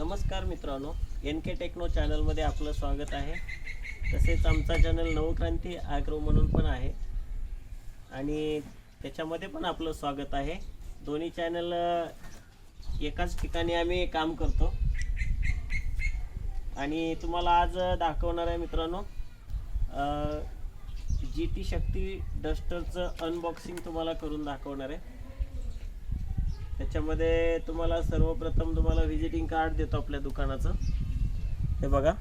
नमस्कार मित्रांनो N K techno चॅनलमध्ये आपलं स्वागत आहे. तसेच आमचा चॅनल नवक्रांती ॲग्रो म्हणून पण आहे. आणि त्याच्यामध्ये पण आपलं स्वागत आहे. दोन्ही चॅनल एकाच ठिकाणी आम्ही काम करतो. आणि तुम्हाला आज दाखवणार आहे मित्रांनो जी टी शक्ती डस्टरचं अनबॉक्सिंग तुम्हाला करून दाखवणार आहे. त्याच्यामध्ये तुम्हाला सर्वप्रथम तुम्हाला व्हिजिटिंग कार्ड देतो आपल्या दुकानाचं. हे बघा.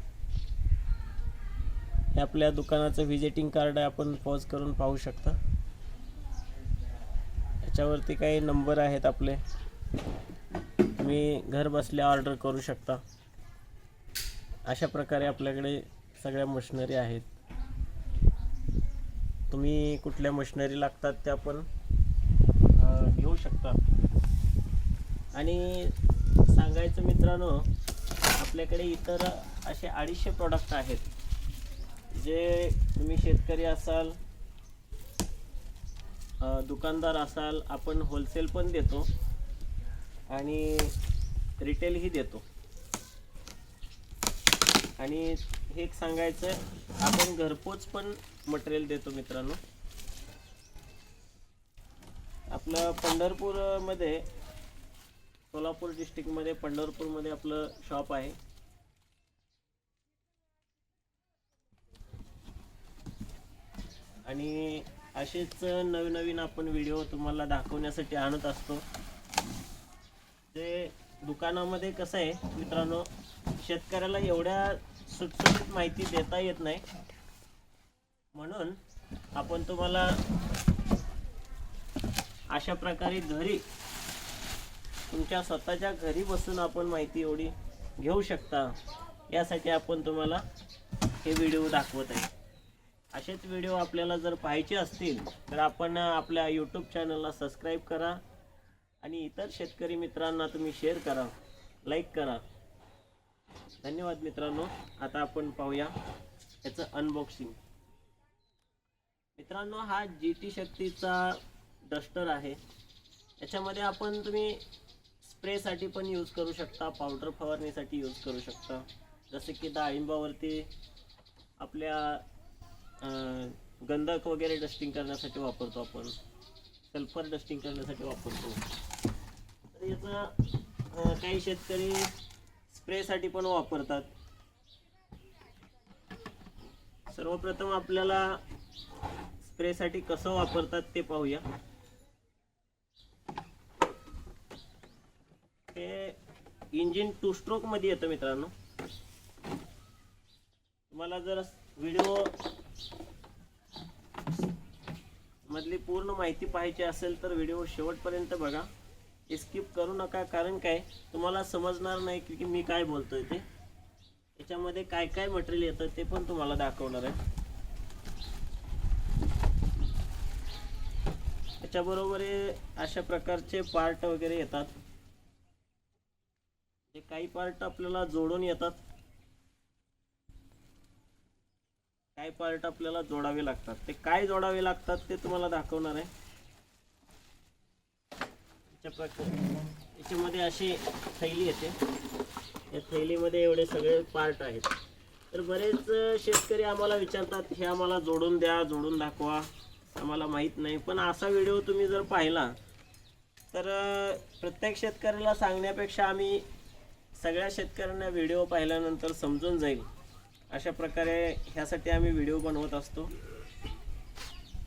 हे आपल्या दुकानाचं व्हिजिटिंग कार्ड आहे आपण पॉज करून पाहू शकता. याच्यावरती काही नंबर आहेत आपले. तुम्ही घर बसल्या ऑर्डर करू शकता. अशा प्रकारे आपल्याकडे सगळ्या मशिनरी आहेत. तुम्ही कुठल्या मशिनरी लागतात त्या पण घेऊ शकता. आणि सांगायचं मित्रांनो आपल्याकडे इतर असे अडीचशे प्रॉडक्ट आहेत. जे तुम्ही शेतकरी असाल दुकानदार असाल आपण होलसेल पण देतो आणि रिटेलही देतो. आणि हे एक सांगायचं आपण घरपोच पण मटेरियल देतो मित्रांनो. आपलं पंढरपूरमध्ये सोलापूर डिस्ट्रिक्टमध्ये पंढरपूरमध्ये आपलं शॉप आहे. आणि असेच नवीन नवीन आपण व्हिडिओ तुम्हाला दाखवण्यासाठी आणत असतो. ते दुकानामध्ये कसं आहे मित्रांनो शेतकऱ्याला एवढ्या सुटसुटीत माहिती देता येत नाही. म्हणून आपण तुम्हाला अशा प्रकारे घरी तुमच्या स्वतःच्या घरी बसून आपण माहिती एवढी घेऊ शकता. यासाठी आपण तुम्हाला हे व्हिडिओ दाखवत आहे. असेच व्हिडिओ आपल्याला जर पाहायचे असतील तर आपण आपल्या यूट्यूब चॅनलला सबस्क्राईब करा आणि इतर शेतकरी मित्रांना तुम्ही शेअर करा लाईक करा. धन्यवाद मित्रांनो. आता आपण पाहूया याचं अनबॉक्सिंग मित्रांनो हा जी टी शक्तीचा डस्टर आहे. याच्यामध्ये आपण तुम्ही स्प्रेसाठी पण यूज करू शकता पावडर फवारणीसाठी यूज करू शकता. जसं की डाळिंबावरती आपल्या गंधक वगैरे डस्टिंग करण्यासाठी वापरतो आपण. सल्फर डस्टिंग करण्यासाठी वापरतो. तर याचा काही शेतकरी स्प्रेसाठी पण वापरतात. सर्वप्रथम आपल्याला स्प्रेसाठी कसं वापरतात ते पाहूया हे इंजिन टू स्ट्रोकमध्ये येतं मित्रांनो. तुम्हाला जर व्हिडिओ मधली पूर्ण माहिती पाहायची असेल तर व्हिडिओ शेवटपर्यंत बघा. स्किप करू नका कारण काय? तुम्हाला समजणार नाही की मी काय बोलतोय ते. याच्यामध्ये काय काय मटेरियल येतं ते पण तुम्हाला दाखवणार आहे. त्याच्याबरोबर अशा प्रकारचे पार्ट वगैरे येतात. जे काही पार्ट आपल्याला जोडून येतात. काही पार्ट आपल्याला जोडावे लागतात. ते काय जोडावे लागतात ते तुम्हाला दाखवणार आहे. याच्यामध्ये अशी थैली येते. या थैलीमध्ये एवढे सगळे पार्ट आहेत. तर बरेच शेतकरी आम्हाला विचारतात हे आम्हाला जोडून द्या जोडून दाखवा. आम्हाला माहीत नाही. पण असा व्हिडिओ तुम्ही जर पाहिला तर प्रत्येक शेतकऱ्याला सांगण्यापेक्षा आम्ही सगळ्या शेतकऱ्यांना व्हिडिओ पाहिल्यानंतर समजून जाईल. अशा प्रकारे ह्यासाठी आम्ही व्हिडिओ बनवत असतो.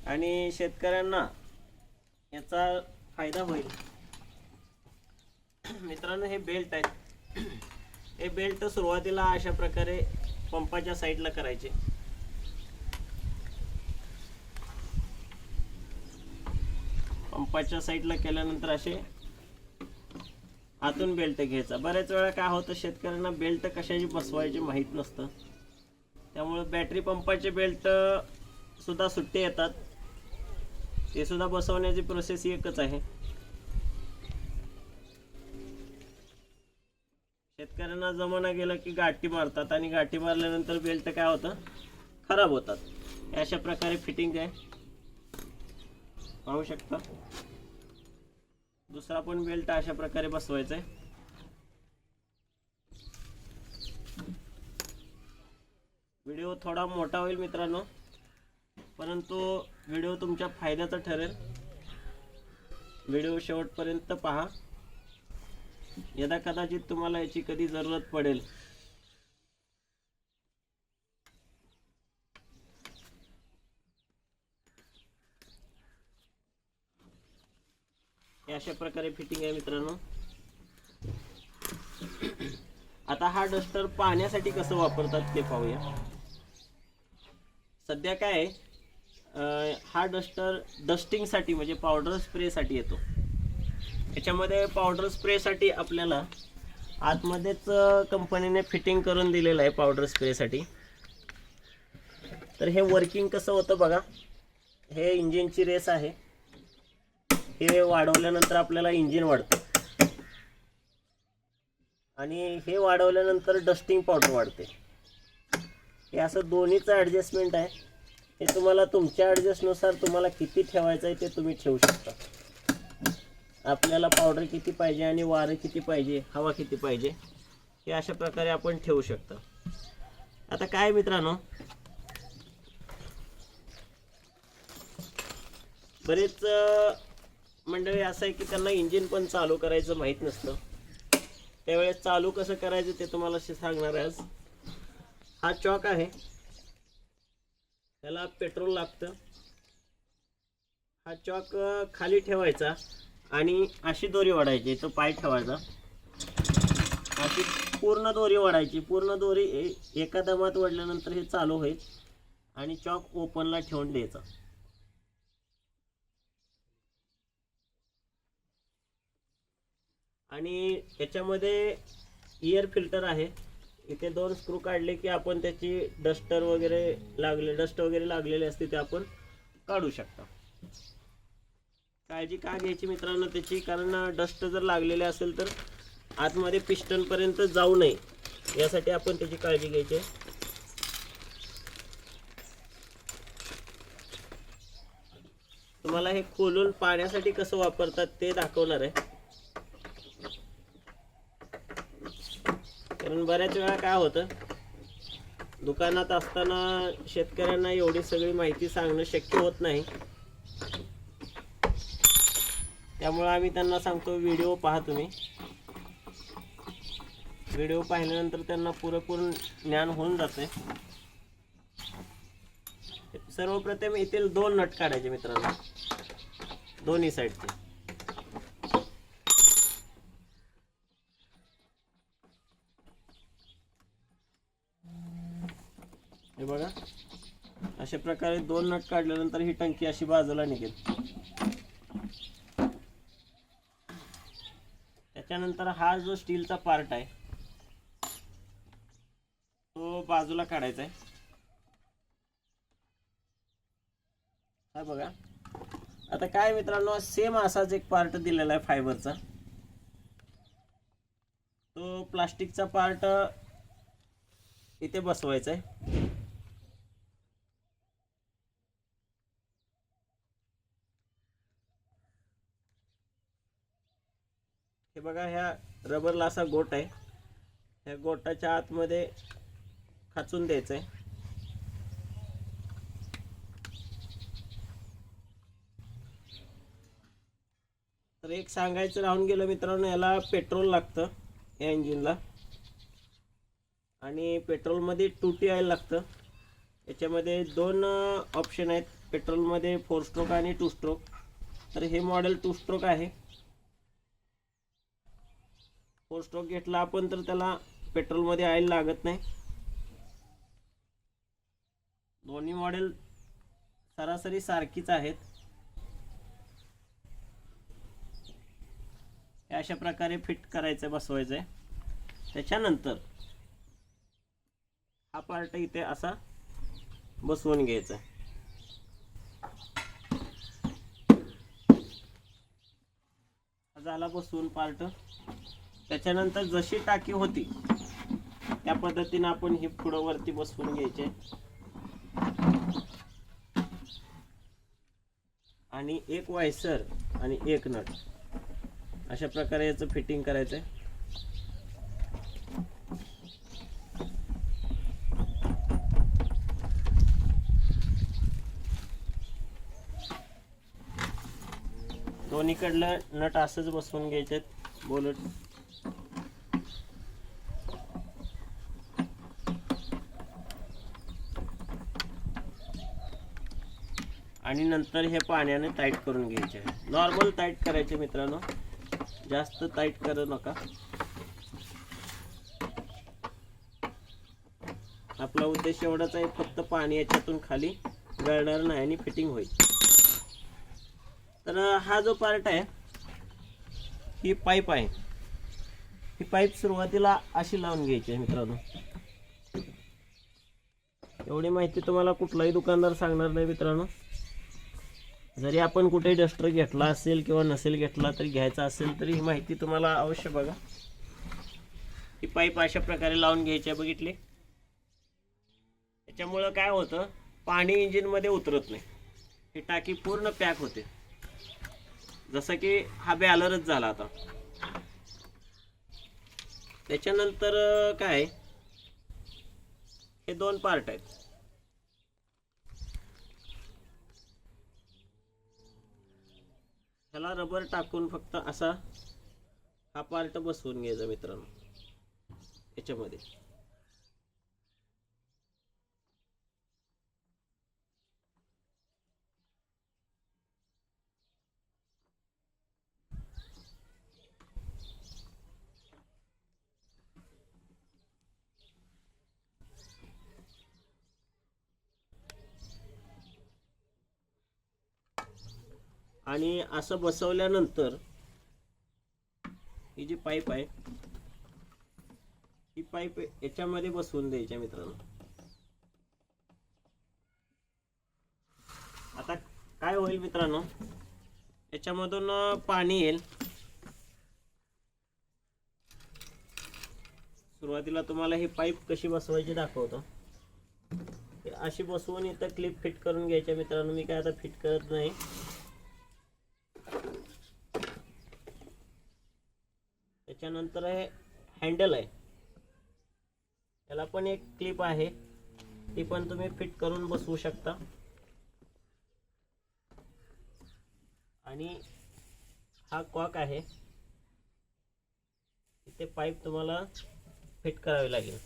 आणि शेतकऱ्यांना याचा फायदा होईल. मित्रांनो हे बेल्ट आहेत. हे बेल्ट सुरुवातीला अशा प्रकारे पंपाच्या साईडला करायचे. पंपाच्या साईडला केल्यानंतर असे आतून बेल्ट घ्यायचा. बऱ्याच वेळा काय होतं शेतकऱ्यांना बेल्ट कशाची बसवायचे माहीत नसतं. त्यामुळे बॅटरी पंपाचे बेल्ट सुद्धा सुट्टे येतात. ते सुद्धा बसवण्याची प्रोसेस एकच आहे. शेतकऱ्यांना जमाना गेला की गाठी मारतात आणि गाठी मारल्यानंतर बेल्ट काय होतं? खराब होतात. अशा प्रकारे फिटिंग आहे. पाहू शकता. दुसरा पण बेल्ट अशा प्रकारे बसवायचा आहे व्हिडिओ थोडा मोठा होईल मित्रांनो परंतु व्हिडिओ तुमच्या फायद्याचा ठरेल. व्हिडिओ शेवटपर्यंत पहा. यदा कदाचित तुम्हाला याची कधी जरूरत पडेल. अशा प्रकारे फिटिंग आहे मित्रांनो. आता हा डस्टर पाहण्यासाठी कसं वापरतात ते पाहूया. सध्या काय हा डस्टर डस्टिंगसाठी म्हणजे पावडर स्प्रेसाठी येतो. याच्यामध्ये पावडर स्प्रेसाठी आपल्याला आतमध्येच कंपनीने फिटिंग करून दिलेलं आहे पावडर स्प्रेसाठी तर हे वर्किंग कसं होतं बघा. हे इंजिनची रेस आहे. हे वाढवल्यानंतर आपल्याला इंजिन वाढतं. आणि हे वाढवल्यानंतर डस्टिंग पावडर वाढते. हे असं दोन्हीचं ॲडजस्टमेंट आहे. हे तुम्हाला तुमच्या ॲडजस्टनुसार तुम्हाला किती ठेवायचं आहे ते तुम्ही ठेवू शकता. आपल्याला पावडर किती पाहिजे आणि वारं किती पाहिजे हवा किती पाहिजे हे अशा प्रकारे आपण ठेवू शकता. आता काय मित्रांनो? बरेच मंडळी असं आहे की त्यांना इंजिन पण चालू करायचं माहीत नसतं. त्यावेळेस चालू कसं करायचं ते तुम्हाला सांगणार आहे आज. हा चॉक आहे. त्याला पेट्रोल लागतं. हा चॉक खाली ठेवायचा आणि अशी दोरी वाढायची. तो पाय ठेवायचा. अशी पूर्ण दोरी वाढायची. पूर्ण दोरी एका दमात वाढल्यानंतर हे चालू होईल आणि चॉक ओपनला ठेवून द्यायचा. आणि याच्यामध्ये इयर फिल्टर आहे. इथे दोन स्क्रू काढले की आपण त्याची डस्टर वगैरे लागले डस्ट वगैरे लागलेले असते ते आपण काढू शकता. काळजी का घ्यायची मित्रांनो त्याची? कारण डस्ट जर लागलेले असेल तर आतमध्ये पिस्टनपर्यंत जाऊ नये. यासाठी आपण त्याची काळजी घ्यायची आहे. तुम्हाला हे खोलून पाण्यासाठी कसं वापरतात ते दाखवणार आहे. कारण बऱ्याच वेळा काय होतं दुकानात असताना शेतकऱ्यांना एवढी सगळी माहिती सांगणं शक्य होत नाही. त्यामुळे आम्ही त्यांना सांगतो व्हिडिओ पहा तुम्ही. व्हिडिओ पाहिल्यानंतर त्यांना पुरेपूर ज्ञान होऊन जाते सर्वप्रथम येथील दोन नट काढायचे मित्रांनो. दोन्ही साईडचे. हे बघा. अशा प्रकारे दोन नट काढल्यानंतर ही टंकी अशी बाजूला निघेल. त्याच्यानंतर हा जो स्टीलचा पार्ट आहे तो बाजूला काढायचा आहे. हा बघा. आता काय मित्रांनो सेम असाच एक पार्ट दिलेला आहे फायबरचा तो प्लास्टिकचा पार्ट इथे बसवायचा आहे. बघा ह्या रबरला असा गोट आहे. ह्या गोटाच्या आतमध्ये खाचून द्यायचं आहे तर एक सांगायचं राहून गेलं मित्रांनो याला पेट्रोल लागतं या इंजिनला आणि पेट्रोलमध्ये टू टी ऑइल लागतं. याच्यामध्ये दोन ऑप्शन आहेत पेट्रोलमध्ये फोर स्ट्रोक आणि टू स्ट्रोक तर हे मॉडेल टू स्ट्रोक आहे. फोर स्ट्रोक घेतला आपण तर त्याला पेट्रोलमध्ये ऑइल लागत नाही. दोन्ही मॉडेल सरासरी सारखीच आहेत. अशा प्रकारे फिट करायचं बसवायचं आहे त्याच्यानंतर हा पार्ट इथे असा बसवून घ्यायचा. झाला बसवून पार्ट त्याच्यानंतर जशी टाकी होती त्या पद्धतीने आपण ही पुढं वरती बसवून घ्यायचे. आणि एक वायसर आणि एक नट. अशा प्रकारे याचं फिटिंग करायचं आहे दोन्हीकडलं नट असंच बसवून घ्यायचे बोलट आणि नंतर हे पाण्याने टाईट करून घ्यायचे. नॉर्मल टाईट करायचे मित्रांनो. जास्त टाईट करू नका. आपला उद्देश एवढाच आहे फक्त पाणी याच्यातून खाली गळणार नाही आणि फिटिंग होईल. तर हा जो पार्ट आहे ही पाईप आहे. ही पाईप सुरुवातीला अशी लावून घ्यायची आहे मित्रांनो. एवढी माहिती तुम्हाला कुठलाही दुकानदार सांगणार नाही मित्रांनो. जरी आपण कुठे डस्टर घेतला असेल किंवा नसेल घेतला तरी घ्यायचा असेल तरी ही माहिती तुम्हाला अवश्य बघा. ही पाईप अशा प्रकारे लावून घ्यायची आहे बघितली? त्याच्यामुळं काय होतं पाणी इंजिनमध्ये उतरत नाही. ही टाकी पूर्ण पॅक होते. जसं की हा बॅलरच झाला आता. त्याच्यानंतर काय? हे दोन पार्ट आहेत. ह्याला रबर टाकून फक्त असा हा पार्ट बसवून घ्यायचा मित्रांनो. याच्यामध्ये. आणि असं बसवल्यानंतर ही जी पाईप आहे ही पाईप याच्यामध्ये बसवून द्यायच्या मित्रांनो. आता काय होईल मित्रांनो याच्यामधून पाणी येईल. सुरुवातीला तुम्हाला ही पाईप कशी बसवायची दाखवतो. अशी बसवून इथं क्लिप फिट करून घ्यायच्या मित्रांनो. मी काय आता फिट करत नाही. त्याच्यानंतर हे हँडल आहे. त्याला पण एक क्लिप आहे. ती पण तुम्ही फिट करून बसवू शकता. आणि हा कॉक आहे. इथे पाईप तुम्हाला फिट करावी लागेल.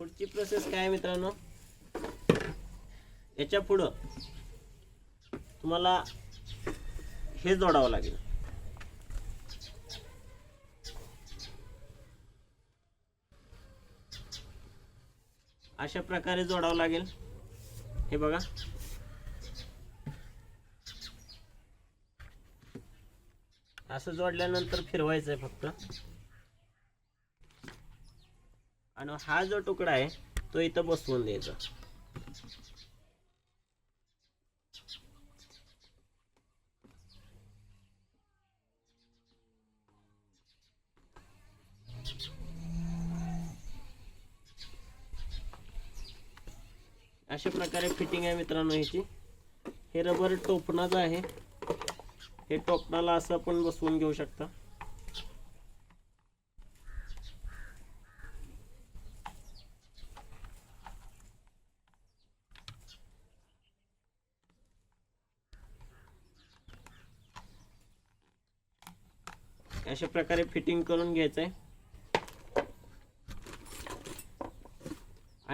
पुढची प्रोसेस काय आहे मित्रांनो? याच्या पुढं तुम्हाला हे जोडावं लागेल. अशा प्रकारे जोडावं लागेल. हे बघा. असं जोडल्यानंतर फिरवायचं आहे फक्त. आणि हा जो तुकडा आहे तो इथं बसवून द्यायचा. अशा प्रकारे फिटिंग आहे मित्रांनो ह्याची. हे रबर टोपणाचं आहे. हे टोपणाला असं पण बसवून घेऊ शकता. अशा प्रकारे फिटिंग करून घ्यायचं आहे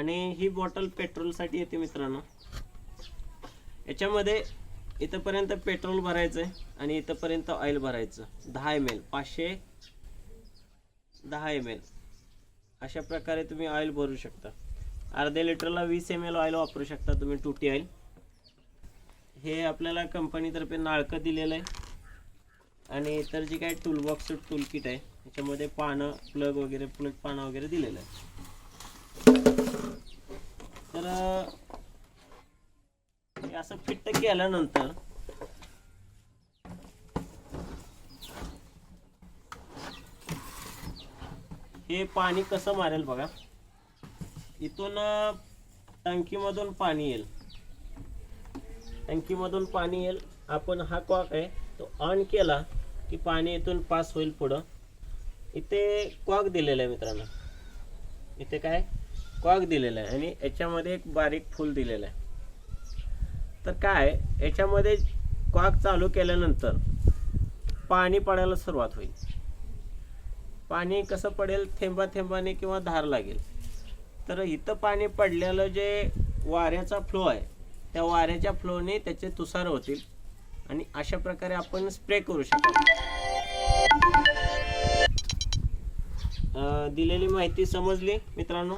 आणि ही बॉटल पेट्रोलसाठी येते मित्रांनो. याच्यामध्ये इथंपर्यंत पेट्रोल भरायचं आहे आणि इथंपर्यंत ऑइल भरायचं. दहा एम एल पाचशे दहा एम एल अशा प्रकारे तुम्ही ऑइल भरू शकता. अर्ध्या लिटरला वीस एम एल ऑइल वापरू शकता तुम्ही टुटी ऑइल हे आपल्याला कंपनीतर्फे नाळकं दिलेलं आहे. आणि इतर जी काही टूलबॉक्स टूल किट आहे याच्यामध्ये पानं प्लग वगैरे प्लग पानं वगैरे दिलेलं आहे तर अं, हे असं फिट्ट केल्यानंतर हे पाणी कसं मारेल बघा. इथून टंकीमधून पाणी येईल. टंकीमधून पाणी येईल. आपण हा कॉक आहे तो ऑन केला की पाणी इथून पास होईल पुढं. इथे कॉक दिलेला आहे मित्रांनो. इथे काय? कॉक दिलेला आहे आणि याच्यामध्ये एक बारीक फूल दिलेलं आहे. तर काय याच्यामध्ये कॉक चालू केल्यानंतर पाणी पडायला सुरुवात होईल. पाणी कसं पडेल थेंबा थेंबाने किंवा धार लागेल. तर इथं पाणी पडलेलं जे वाऱ्याचा फ्लो आहे त्या वाऱ्याच्या फ्लोने त्याचे तुषार होतील आणि अशा प्रकारे आपण स्प्रे करू शकतो. दिलेली माहिती समजली मित्रांनो?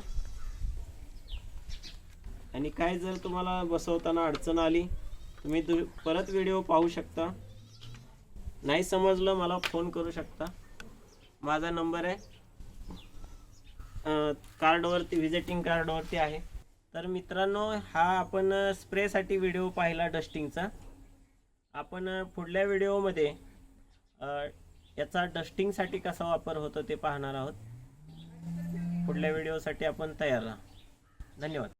आणि काय जर तुम्हाला बसवताना अडचण आली तुम्ही दु- परत व्हिडिओ पाहू शकता. नाही समजलं मला फोन करू शकता. माझा नंबर आहे कार्डवरती व्हिजिटिंग कार्डवरती आहे. तर मित्रांनो हा आपण स्प्रेसाठी व्हिडिओ पाहिला डस्टिंगचा. आपण पुढल्या व्हिडिओमध्ये याचा डस्टिंगसाठी कसा वापर होतो ते पाहणार आहोत. पुढल्या व्हिडिओसाठी आपण तयार राहा. धन्यवाद.